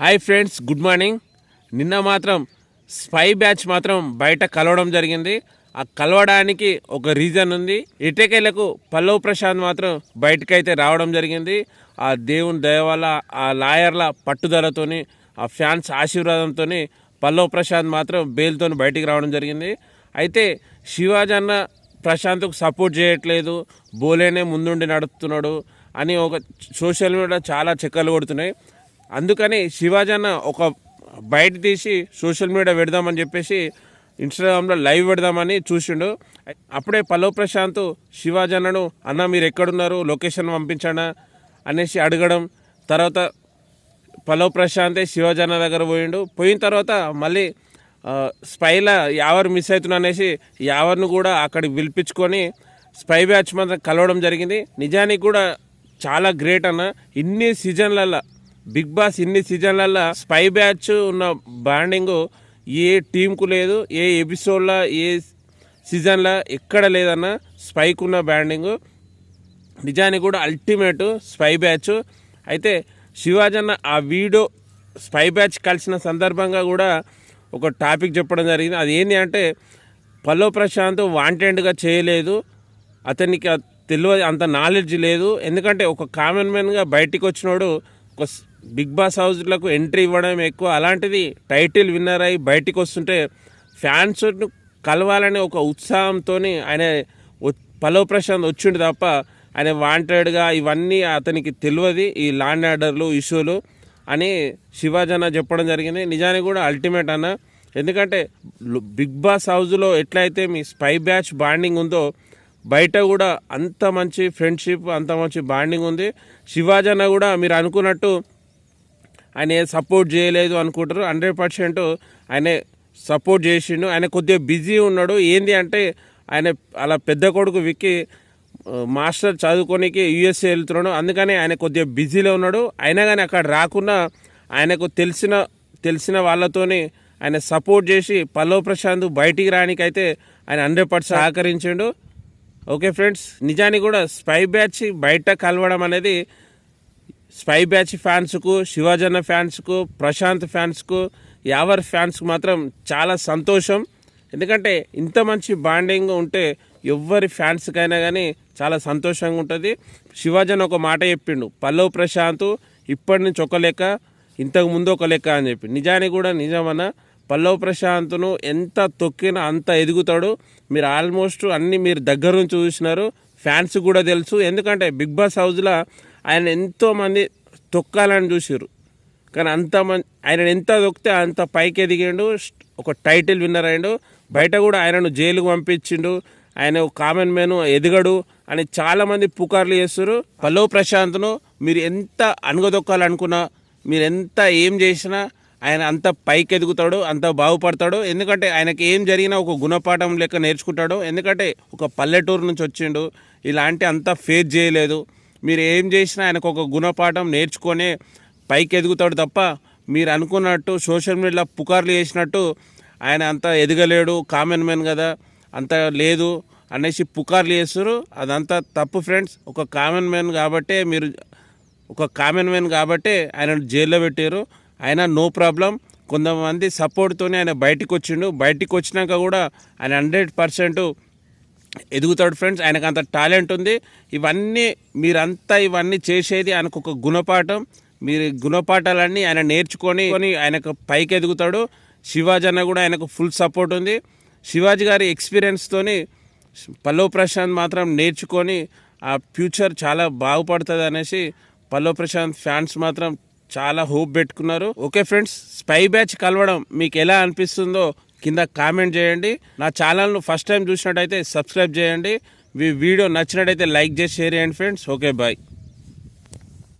Hi friends good morning. నిన్న మాత్రం spy batch మాత్రం బయట కలవడం జరిగింది. ఆ కలవడానికి ఒక రీజన్ ఉంది. ఇటకేలకు పల్లవ్ ప్రశాంత్ మాత్రం బయటకైతే రావడం జరిగింది. ఆ దేవుని దయ వల్ల ఆ లాయర్ల పట్టుదలతోని ఆ ఫ్యాన్స్ ఆశీర్వాదంతో పల్లవ్ ప్రశాంత్ మాత్రం బెయిల్తో బయటికి రావడం జరిగింది. అయితే శివాజీ అన్న ప్రశాంత్కు సపోర్ట్ చేయట్లేదు. బోలేనే ముందుండి నడుపుతున్నాడు అని ఒక సోషల్ మీడియా చాలా చెక్కలు కొడుతున్నాయి. అందుకని శివాజీ అన్న ఒక బయట తీసి సోషల్ మీడియా పెడదామని చెప్పేసి ఇన్స్టాగ్రామ్లో లైవ్ పెడదామని చూసిండు. అప్పుడే పల్లవ్ ప్రశాంత్ శివాజీ అన్నను అన్న మీరు ఎక్కడున్నారు? లొకేషన్ పంపించండి? అనేసి అడగడం. తర్వాత పల్లవ్ ప్రశాంతే శివాజీ అన్న దగ్గర పోయిండు. పోయిన తర్వాత మళ్ళీ స్పైలా స్పైల యావర్ మిస్ అవుతున్నా అనేసి యావర్ను కూడా అక్కడికి పిలిపించుకొని స్పై బ్యాచ్ మాత్రం కలవడం జరిగింది. నిజానికి కూడా చాలా గ్రేట్ అన్న. ఇన్ని సీజన్లలో బిగ్ బాస్ ఇన్ని సీజన్లల్లో స్పై బ్యాచ్ ఉన్న బాండింగ్ ఏ టీంకు లేదు ఏ ఎపిసోడ్లో ఏ సీజన్లో ఎక్కడ లేదన్న స్పైక్ ఉన్న బ్యాండింగ్ నిజానికి కూడా అల్టిమేట్ స్పై బ్యాచ్. అయితే శివాజన్న ఆ వీడియో స్పై బ్యాచ్ కలిసిన సందర్భంగా కూడా ఒక టాపిక్ చెప్పడం జరిగింది. అది ఏంటి అంటే పల్లో ప్రశాంత్ వాంటెడ్గా చేయలేదు. అతనికి తెలియదు అంత నాలెడ్జ్ లేదు. ఎందుకంటే ఒక కామన్ మ్యాన్గా బయటికి వచ్చినోడు ఒక బిగ్ బాస్ హౌస్లకు ఎంట్రీ ఇవ్వడం ఎక్కువ. అలాంటిది టైటిల్ విన్నర్ అయి బయటికి వస్తుంటే ఫ్యాన్స్ కలవాలనే ఒక ఉత్సాహంతో ఆయన పలో ప్రశాంత్ వచ్చిండు తప్ప ఆయన వాంటెడ్గా ఇవన్నీ అతనికి తెలియదు ఈ ల్యాండ్ ఆర్డర్లు ఇష్యూలు అని శివాజన చెప్పడం జరిగింది. నిజానికి కూడా అల్టిమేట్ అన్న. ఎందుకంటే బిగ్ బాస్ హౌస్లో ఎట్లయితే మీ స్పై బ్యాచ్ బాండింగ్ ఉందో బయట కూడా అంత మంచి ఫ్రెండ్షిప్ అంత మంచి బాండింగ్ ఉంది. శివాజన కూడా మీరు అనుకున్నట్టు ఆయన సపోర్ట్ చేయలేదు అనుకుంటారు. హండ్రెడ్ పర్సెంట్ ఆయన సపోర్ట్ చేసిండు. ఆయన కొద్దిగా బిజీ ఉన్నాడు. ఏంది అంటే ఆయన అలా పెద్ద కొడుకు విక్కి మాస్టర్ చదువుకోనికి యూఎస్ఏ వెళ్తున్నాడు. అందుకని ఆయన కొద్దిగా బిజీలో ఉన్నాడు. అయినా కానీ అక్కడ రాకుండా ఆయనకు తెలిసిన తెలిసిన వాళ్ళతోని ఆయన సపోర్ట్ చేసి పల్లవ్ ప్రశాంత్ బయటికి రానికైతే ఆయన హండ్రెడ్ పర్సెంట్ సహకరించిండు. ఓకే ఫ్రెండ్స్ నిజానికి కూడా స్పై బ్యాచ్ బయట కలవడం అనేది స్పై బ్యాచ్ ఫ్యాన్స్కు శివాజన్న ఫ్యాన్స్కు ప్రశాంత్ ఫ్యాన్స్కు యావర్ ఫ్యాన్స్కు మాత్రం చాలా సంతోషం. ఎందుకంటే ఇంత మంచి బాండింగ్ ఉంటే ఎవ్వరి ఫ్యాన్స్కైనా కానీ చాలా సంతోషంగా ఉంటుంది. శివాజన్ ఒక మాట చెప్పిండు పల్లవ్ ప్రశాంత్ ఇప్పటి నుంచి ఒక లెక్క ఇంతకు ముందు ఒక లెక్క అని చెప్పి. నిజానికి కూడా నిజమన్న పల్లవ్ ప్రశాంత్ను ఎంత తొక్కినా అంత ఎదుగుతాడు. మీరు ఆల్మోస్ట్ అన్నీ మీరు దగ్గర నుంచి చూసినారు ఫ్యాన్స్ కూడా తెలుసు. ఎందుకంటే బిగ్ బాస్ హౌస్లో ఆయన ఎంతోమంది తొక్కాలని చూసారు కానీ అంత మంది ఆయన ఎంత తొక్కితే అంత పైకి ఎదిగిండు ఒక టైటిల్ విన్నర్ అయ్యాడు. బయట కూడా ఆయనను జైలుకు పంపించిండు. ఆయన ఒక కామన్ మ్యాన్ ఎదగడు అని చాలామంది పుకార్లు చేస్తారు పల్లవ్ ప్రశాంత్ను మీరు ఎంత అణగదొక్కాలనుకున్నా మీరు ఎంత ఏం చేసినా ఆయన అంత పైకి ఎదుగుతాడు అంత బాగుపడతాడు. ఎందుకంటే ఆయనకి ఏం జరిగినా ఒక గుణపాఠం లెక్క నేర్చుకుంటాడు. ఎందుకంటే ఒక పల్లెటూరు నుంచి వచ్చిండు. ఇలాంటి అంత ఫేస్ చేయలేదు. మీరు ఏం చేసినా ఆయనకు ఒక గుణపాఠం నేర్చుకొని పైకి ఎదుగుతాడు తప్ప మీరు అనుకున్నట్టు సోషల్ మీడియాలో పుకార్లు చేసినట్టు ఆయన అంత ఎదగలేడు కామన్ మ్యాన్ కదా అంత లేదు అనేసి పుకార్లు చేస్తారు అదంతా తప్పు ఫ్రెండ్స్. ఒక కామన్ మ్యాన్ కాబట్టే మీరు ఒక కామన్ మ్యాన్ కాబట్టే ఆయన జైల్లో పెట్టారు. ఆయన నో ప్రాబ్లం. కొంతమంది సపోర్ట్తోనే ఆయన బయటికి వచ్చిండు బయటికి వచ్చినాక కూడా ఆయన హండ్రెడ్ పర్సెంట్ ఎదుగుతాడు ఫ్రెండ్స్. ఆయనకు అంత టాలెంట్ ఉంది. ఇవన్నీ మీరంతా ఇవన్నీ చేసేది ఆయనకు ఒక గుణపాఠం. మీరు గుణపాఠాలన్నీ ఆయన నేర్చుకొని కొని ఆయనకు పైకి ఎదుగుతాడు. శివాజీ అన్న కూడా ఆయనకు ఫుల్ సపోర్ట్ ఉంది. శివాజీ గారి ఎక్స్పీరియన్స్తోని పల్లవ్ ప్రశాంత్ మాత్రం నేర్చుకొని ఆ ఫ్యూచర్ చాలా బాగుపడుతుంది అనేసి పల్లవ్ ప్రశాంత్ ఫ్యాన్స్ మాత్రం చాలా హోప్ పెట్టుకున్నారు. ఓకే ఫ్రెండ్స్ స్పై బ్యాచ్ కలవడం మీకు ఎలా అనిపిస్తుందో కింద కామెంట్ చేయండి. నా ఛానల్ను ఫస్ట్ టైం చూసినట్టయితే సబ్స్క్రైబ్ చేయండి. మీ వీడియో నచ్చినట్టయితే లైక్ చేసి షేర్ చేయండి ఫ్రెండ్స్. Okay bye.